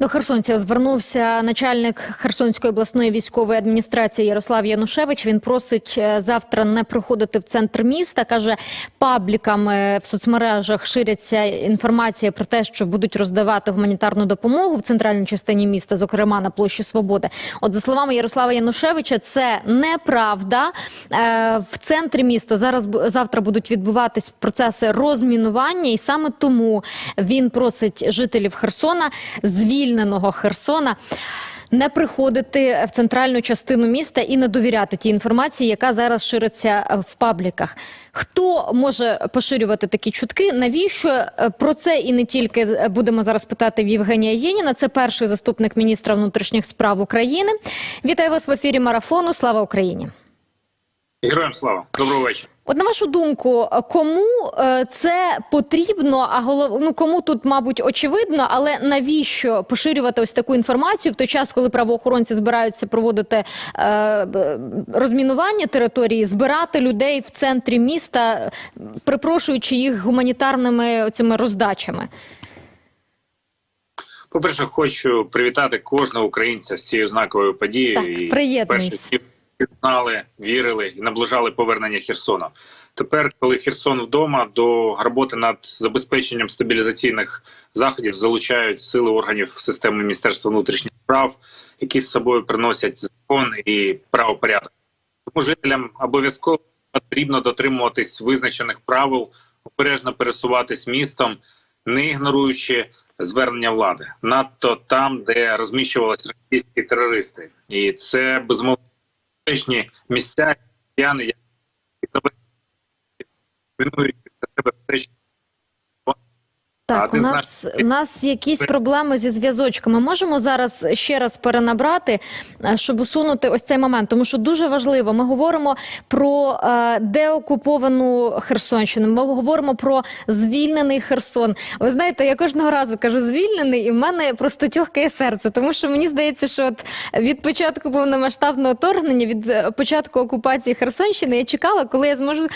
До херсонців звернувся начальник Херсонської обласної військової адміністрації Ярослав Янушевич. Він просить е, завтра не приходити в центр міста. каже, пабліками в соцмережах ширяться інформація про те, що будуть роздавати гуманітарну допомогу в центральній частині міста, зокрема на площі Свободи. От за словами Ярослава Янушевича, це неправда. Е, В центрі міста зараз завтра будуть відбуватись процеси розмінування, і саме тому він просить жителів Херсона, звільненого Херсона. Не приходити в центральну частину міста і не довіряти тій інформації, яка зараз шириться е, в пабліках. Хто може поширювати такі чутки? Навіщо Е, про це і не тільки е, будемо зараз питати в Євгенія Єніна? Це перший заступник міністра внутрішніх справ України. Вітаю вас в ефірі марафону. Слава Україні! Героям слава, доброго вечора. От на вашу думку, кому е, це потрібно? А голов... ну, кому тут, мабуть, очевидно, але навіщо поширювати ось таку інформацію в той час, коли правоохоронці збираються проводити е, розмінування території, збирати людей в центрі міста, припрошуючи їх гуманітарними цими роздачами? По-перше, хочу привітати кожного українця з цією знаковою подією. Так, і приєднуюсь. перше, знали, вірили і наближали повернення Херсона. Тепер, коли Херсон вдома, до роботи над забезпеченням стабілізаційних заходів залучають сили органів системи Міністерства внутрішніх справ, які з собою приносять закон і правопорядок. Тому жителям обов'язково потрібно дотримуватись визначених правил, обережно пересуватись містом, не ігноруючи звернення влади, надто там, де розміщувалися російські терористи, і це безумовно безпечні місця, яни, які за себе безпечні. Так, у один з нас, у нас якісь проблеми зі зв'язочками. Можемо зараз ще раз перенабрати, е, щоб усунути ось цей момент, тому що дуже важливо. Ми говоримо про е, деокуповану Херсонщину. Ми говоримо про звільнений Херсон. Ви знаєте, я кожного разу кажу звільнений, і в мене просто тьохкає серце, тому що мені здається, що от від початку повномасштабного вторгнення, від е, початку окупації Херсонщини, я чекала, коли я зможу.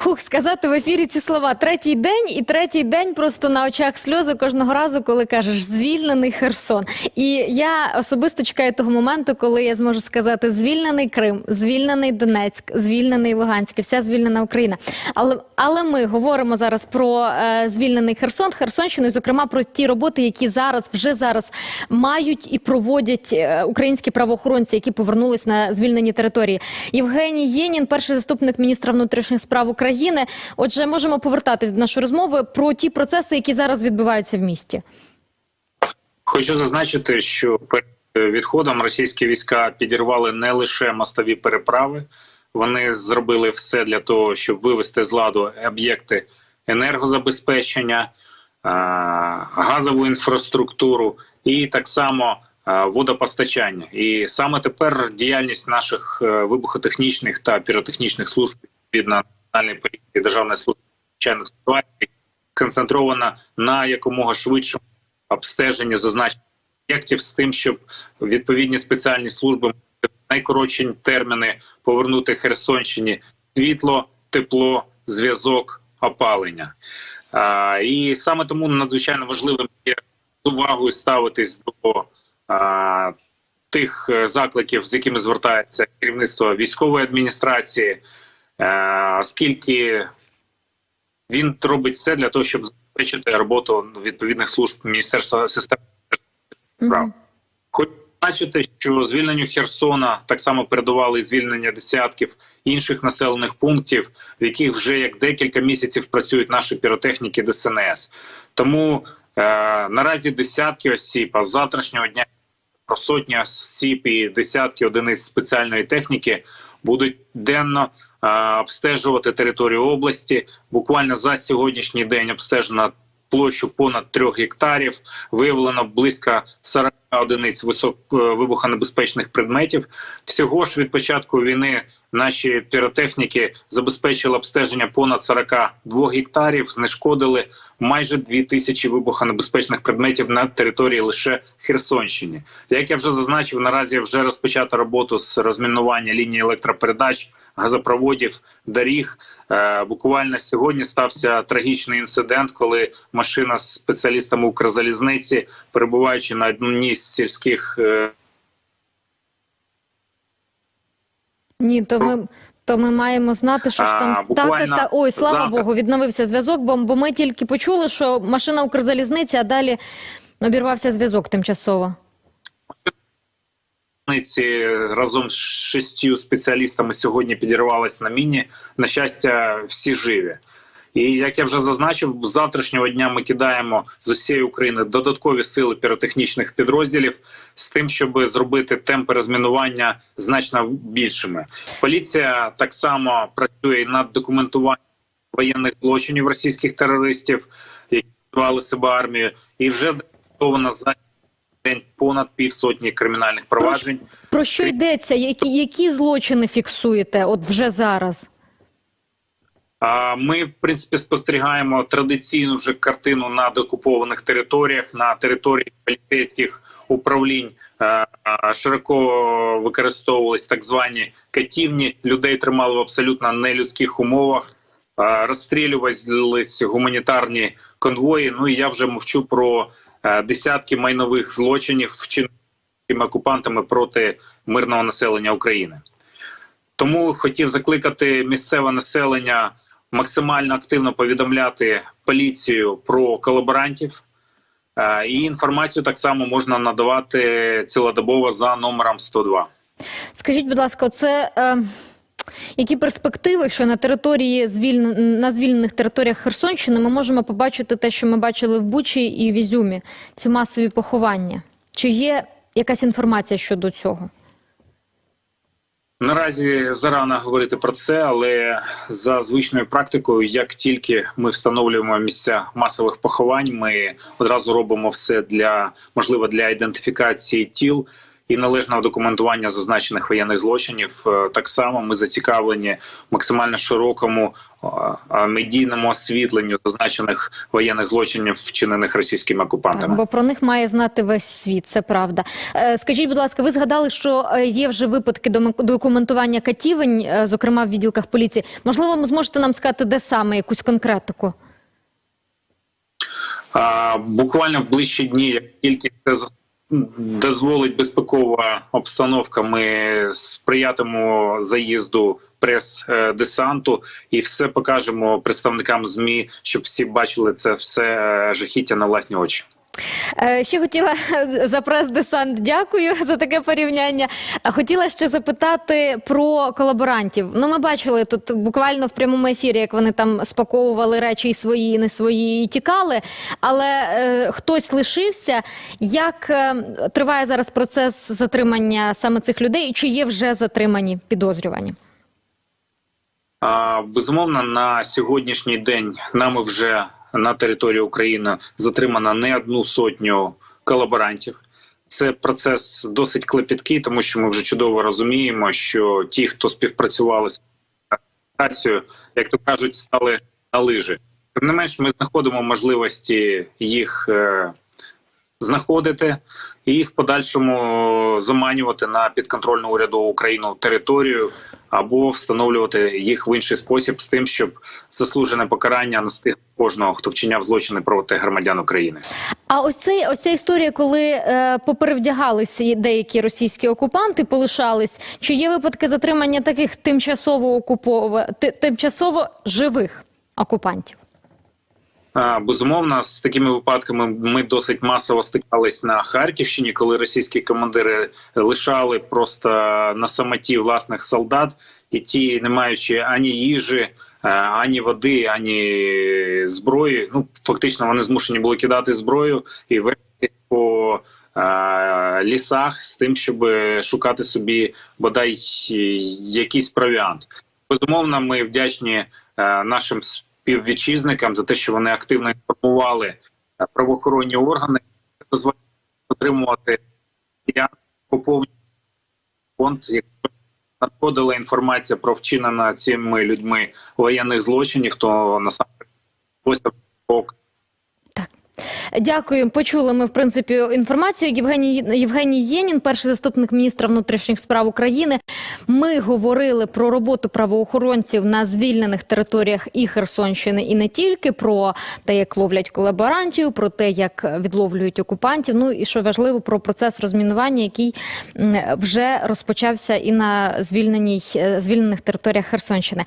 Хух, сказати в ефірі ці слова. Третій день, і третій день просто на очах сльози кожного разу, коли кажеш звільнений Херсон. І я особисто чекаю того моменту, коли я зможу сказати звільнений Крим, звільнений Донецьк, звільнений Луганськ, вся звільнена Україна. Але але ми говоримо зараз про е, звільнений Херсон, Херсонщину, і зокрема про ті роботи, які зараз вже зараз мають і проводять е, українські правоохоронці, які повернулись на звільнені території. Євгеній Єнін, перший заступник міністра внутрішніх справ України. Отже, можемо повертатись до нашої розмови про ті процеси, які зараз відбуваються в місті. Хочу зазначити, що перед відходом російські війська підірвали не лише мостові переправи, вони зробили все для того, щоб вивести з ладу об'єкти енергозабезпечення, газову інфраструктуру і так само водопостачання. І саме тепер діяльність наших е, вибухотехнічних та піротехнічних служб відповідно національної поліції державної служби надзвичайних ситуацій сконцентрована на якомога швидшому обстеженні зазначених об'єктів з тим, щоб відповідні спеціальні служби в найкоротші терміни повернути Херсонщині світло, тепло, зв'язок, опалення. А, і саме тому надзвичайно важливим є з увагою ставитись до а, тих е, закликів, з якими звертається керівництво військової адміністрації, оскільки він робить все для того, щоб забезпечити роботу відповідних служб Міністерства системи справ. Мгм. Хочу зазначити, що звільненню Херсона так само передували звільнення десятків інших населених пунктів, в яких вже як декілька місяців працюють наші піротехніки ДСНС. Тому е, наразі десятки осіб, а з завтрашнього дня про сотні осіб і десятки одиниць спеціальної техніки будуть денно е, обстежувати територію області. Буквально за сьогоднішній день обстежена площу понад трьох гектарів. Виявлено близько 40 одиниць висок е, предметів. Всього ж від початку війни Наші піротехніки забезпечили обстеження понад 42 гектарів, знешкодили майже 2 тисячі вибухонебезпечних предметів на території лише Херсонщини. Як я вже зазначив, наразі вже розпочато роботу з розмінування лінії електропередач, газопроводів, доріг. Е, Буквально сьогодні стався трагічний інцидент, коли машина з спеціалістами Укрзалізниці, перебуваючи на одній з сільських е, Ні, то ми. То ми маємо знати, що ж там та, та, та ой, слава завтра. Богу, відновився зв'язок, бо, бо ми тільки почули, що машина Укрзалізниці, а далі обірвався зв'язок тимчасово. Разом з шістю спеціалістами сьогодні підірвалися на міні. На щастя, всі живі. І як я вже зазначив, з завтрашнього дня ми кидаємо з усієї України додаткові сили піротехнічних підрозділів з тим, щоб зробити темпи розмінування значно більшими. Поліція так само працює над документуванням воєнних злочинів російських терористів, які звали себе армією, і вже документовано за день понад півсотні кримінальних проваджень. Про що йдеться? Які, які злочини фіксуєте от вже зараз? Ми, в принципі, спостерігаємо традиційну вже картину на деокупованих територіях, на території поліцейських управлінь. Широко використовувались так звані катівні. Людей тримали в абсолютно нелюдських умовах. Розстрілювались гуманітарні конвої. Ну і я вже мовчу про е, десятки майнових злочинів, вчинених окупантами проти мирного населення України. Тому хотів закликати місцеве населення максимально активно повідомляти поліцію про колаборантів. Е, І інформацію так само можна надавати цілодобово за номером 102. Скажіть, будь ласка, це е, які перспективи, що на території звільн... на звільнених територіях Херсонщини ми можемо побачити те, що ми бачили в Бучі і в Ізюмі, ці масові поховання? Чи є якась інформація щодо цього? Наразі зарано говорити про це, але за звичною практикою, як тільки ми встановлюємо місця масових поховань, ми одразу робимо все для можливо для ідентифікації тіл і належного документування зазначених воєнних злочинів. Е, Так само ми зацікавлені максимально широкому е, е, медійному освітленню зазначених воєнних злочинів, вчинених російськими окупантами. Бо про них має знати весь світ, це правда. Скажіть, будь ласка, ви згадали, що є вже випадки документування катівень, зокрема в відділках поліції. Можливо, ви зможете нам сказати, де саме якусь конкретику? Буквально в ближчі дні, як тільки це зас- дозволить безпекова обстановка, ми сприятимемо заїзду прес-десанту і все покажемо представникам змі, щоб всі бачили це все е, жахіття на власні очі. Е, Ще хотіла за прес-десант. Дякую за таке порівняння. Хотіла ще запитати про колаборантів. Ну, ми бачили тут буквально в прямому ефірі, як вони там спаковували речі і свої, і не свої, і тікали. Але е, хтось лишився. Як е, триває зараз процес затримання саме цих людей? І чи є вже затримані підозрювані? А, Безумовно, на сьогоднішній день нами вже на території України затримано не одну сотню колаборантів. Це процес досить клепіткий, тому що ми вже чудово розуміємо, що ті, хто співпрацювали з адміністрацією, як то кажуть, стали на лижі. Тим не менш, ми знаходимо можливості їх е, знаходити і в подальшому заманювати на підконтрольну уряду Україну територію або встановлювати їх в інший спосіб з тим, щоб заслужене покарання настиг кожного, хто вчиняв злочини проти громадян України. А ось цей ось ця історія, коли е, поперевдягалися деякі російські окупанти, полишались. Чи є випадки затримання таких тимчасово окупов... тимчасово живих окупантів? Безумовно, з такими випадками ми досить масово стикались на Харківщині, коли російські командири лишали просто на самоті власних солдат, і ті, не маючи ані їжі, ані води, ані зброї. Ну фактично вони змушені були кидати зброю і вести по лісах з тим, щоб шукати собі бодай якийсь провіант. Безумовно, ми вдячні нашим співвітчизникам за те, що вони активно інформували е, правоохоронні органи, дозволяє отримувати поповнення фонд, якщо надходила інформація про вчинення цими людьми воєнних злочинів, то насамперед Дякую. Почули ми в принципі інформацію. Євгеній Євгеній Єнін, перший заступник міністра внутрішніх справ України. Ми говорили про роботу правоохоронців на звільнених територіях і Херсонщини, і не тільки про те, як ловлять колаборантів, про те, як відловлюють окупантів. Ну і що важливо, про процес розмінування, який вже розпочався і на звільненій е, звільнених територіях Херсонщини.